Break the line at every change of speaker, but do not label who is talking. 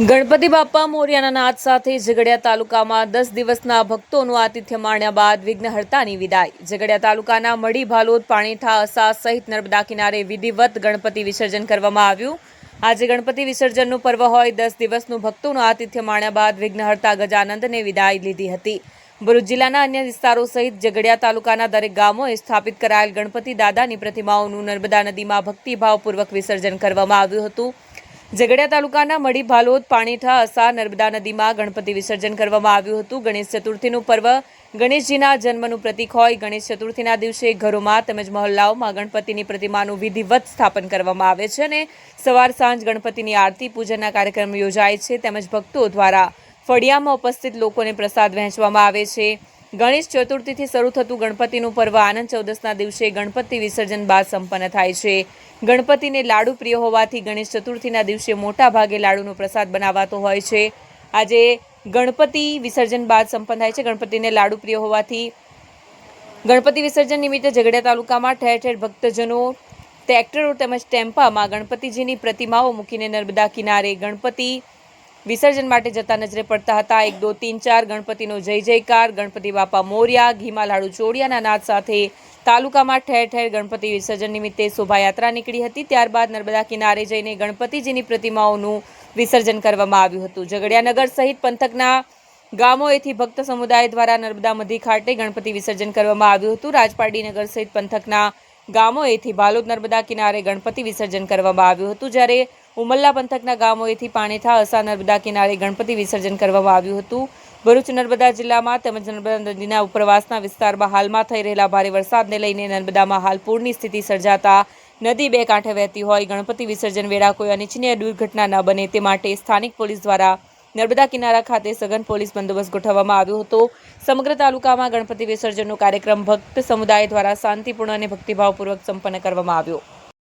ગણપતિ બાપ્પા મોર્યાના નાદ સાથે ઝઘડિયા તાલુકામાં દસ દિવસના ભક્તોનું આતિથ્ય માણ્યા બાદ વિઘ્નહર્તાની વિદાય. ઝઘડિયા તાલુકાના મડી ભાલોદ પાણીઠા અસા સહિત નર્મદા કિનારે વિધિવત ગણપતિ વિસર્જન કરવામાં આવ્યું. આજે ગણપતિ વિસર્જનનું પર્વ હોય, દસ દિવસનું ભક્તોનું આતિથ્ય માણ્યા બાદ વિઘ્નહર્તા ગજાનંદને વિદાય લીધી હતી. ભરૂચ જિલ્લાના અન્ય વિસ્તારો સહિત ઝઘડિયા તાલુકાના દરેક ગામોએ સ્થાપિત કરાયેલ ગણપતિ દાદાની પ્રતિમાઓનું નર્મદા નદીમાં ભક્તિભાવપૂર્વક વિસર્જન કરવામાં આવ્યું હતું. ઝઘડિયા તાલુકાના મડી ભાલોદ પાણીઠા અસા નર્મદા નદીમાં ગણપતિ વિસર્જન કરવામાં આવ્યું હતું. ગણેશ ચતુર્થીનું પર્વ ગણેશજીના જન્મનું પ્રતીક હોય. ગણેશ ચતુર્થીના દિવસે ઘરોમાં તેમજ મહોલ્લાઓમાં ગણપતિની પ્રતિમાનું વિધિવત સ્થાપન કરવામાં આવે છે અને સવાર સાંજ ગણપતિની આરતી પૂજનના કાર્યક્રમ યોજાય છે. તેમજ ભક્તો દ્વારા ફળિયામાં ઉપસ્થિત લોકોને પ્રસાદ વહેંચવામાં આવે છે. ગણેશ ચતુર્થીથી શરૂ થતું ગણપતિનું પર્વ આનંદ ચૌદસના દિવસે ગણપતિ વિસર્જન બાદ સંપન્ન થાય છે. ગણપતિને લાડુ પ્રિય હોવાથી ગણેશ ચતુર્થીના દિવસે મોટા ભાગે લાડુનો પ્રસાદ બનાવાતો હોય છે. આજે ગણપતિ વિસર્જન બાદ સંપન્ન થાય છે. ગણપતિને લાડુ પ્રિય હોવાથી ગણપતિ વિસર્જન નિમિત્તે ઝઘડિયા તાલુકામાં ઠેર ઠેર ભક્તજનો, ટ્રેક્ટરો તેમજ ટેમ્પામાં ગણપતિજીની પ્રતિમાઓ મૂકીને નર્મદા કિનારે ગણપતિ વિસર્જન માટે જતા નજરે પડતા હતા. એક, દો, તીન, ચાર ગણપતિનો જય જયકાર, ગણપતિ બાપા મોર્યા, ઘીમા લાડુ ચોડિયાના નાદ સાથે તાલુકામાં ઠેર ઠેર ગણપતિ વિસર્જન નિમિત્તે શોભાયાત્રા નીકળી હતી. ત્યારબાદ નર્મદા કિનારે જઈને ગણપતિજીની પ્રતિમાઓનું વિસર્જન કરવામાં આવ્યું હતું. ઝઘડિયાનગર સહિત પંથકના ગામોએથી ભક્ત સમુદાય દ્વારા નર્મદા મધી ખાતે ગણપતિ વિસર્જન કરવામાં આવ્યું હતું. રાજપારડી નગર સહિત પંથકના ગામોએથી ભાલોદ નર્મદા કિનારે ગણપતિ વિસર્જન કરવામાં આવ્યું હતું. જ્યારે ઉમલ્લા પંથકના ગામોએથી પાણીથા અસા નર્મદા કિનારે ગણપતિ વિસર્જન કરવામાં આવ્યું હતું. ભરૂચ નર્મદા જિલ્લામાં તેમજ નર્મદા નદીના ઉપરવાસના વિસ્તારમાં હાલમાં થઈ રહેલા ભારે વરસાદને લઈને નર્મદામાં હાલ પૂરની સ્થિતિ સર્જાતા નદી બે કાંઠે વહેતી હોય, ગણપતિ વિસર્જન વેળા કોઈ અનિચ્છનીય દુર્ઘટના ન બને તે માટે સ્થાનિક પોલીસ દ્વારા નર્મદા કિનારા ખાતે સઘન પોલીસ બંદોબસ્ત ગોઠવવામાં આવ્યો હતો. સમગ્ર તાલુકામાં ગણપતિ વિસર્જનનો કાર્યક્રમ ભક્ત સમુદાય દ્વારા શાંતિપૂર્ણ અને ભક્તિભાવપૂર્વક સંપન્ન કરવામાં આવ્યો.